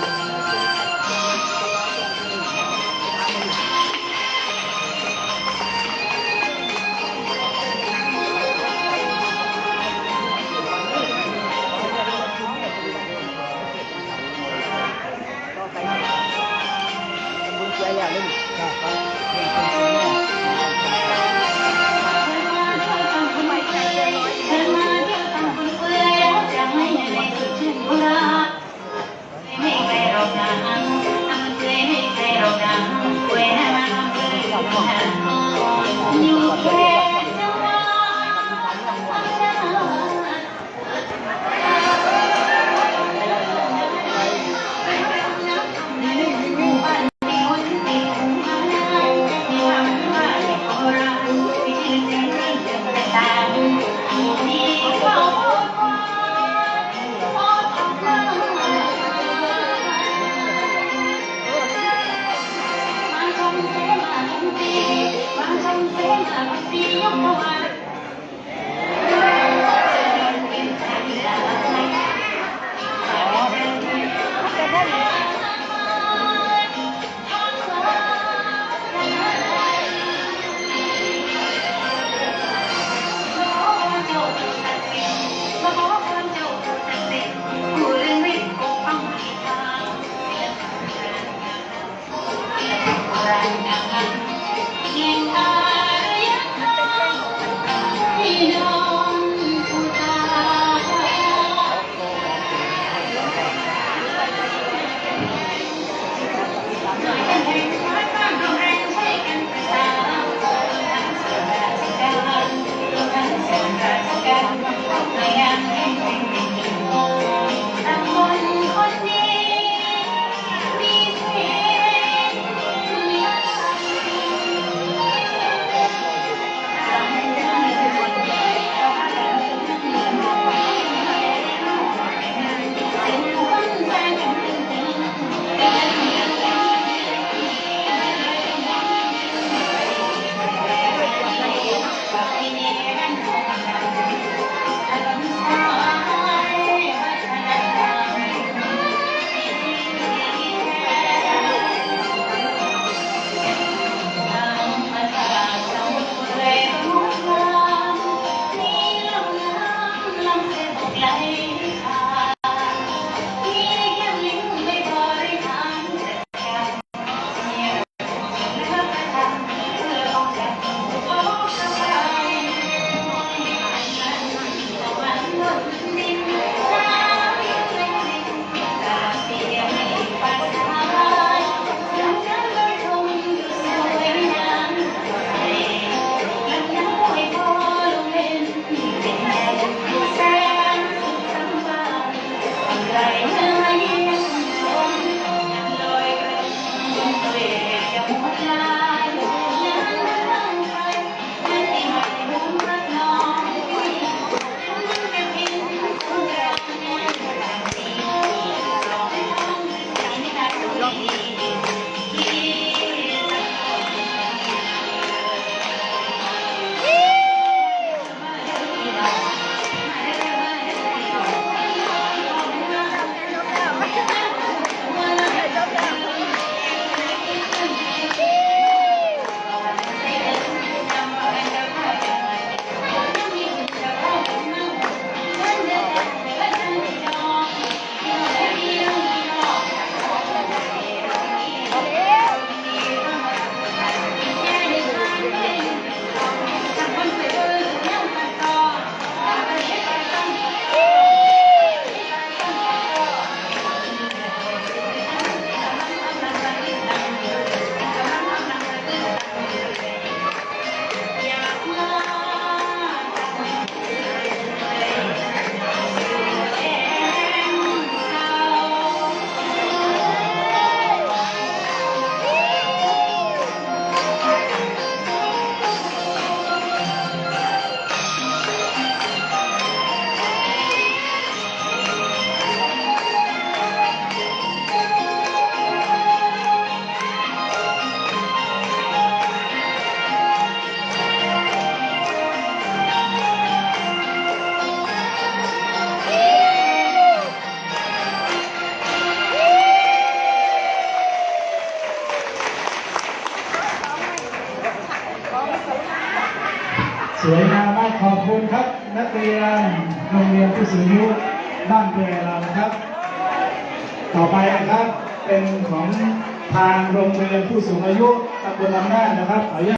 ไม่ไกลห Amen. วยงามมากขอบคุณครับ นักเรียนโรงเรียนผู้สูงอายุบ้านเวเรานะครับ ต่อไปนะครับเป็นของทางโรงเรียนผู้สูงอายุตำบลลำน้านะครับขออนุญาต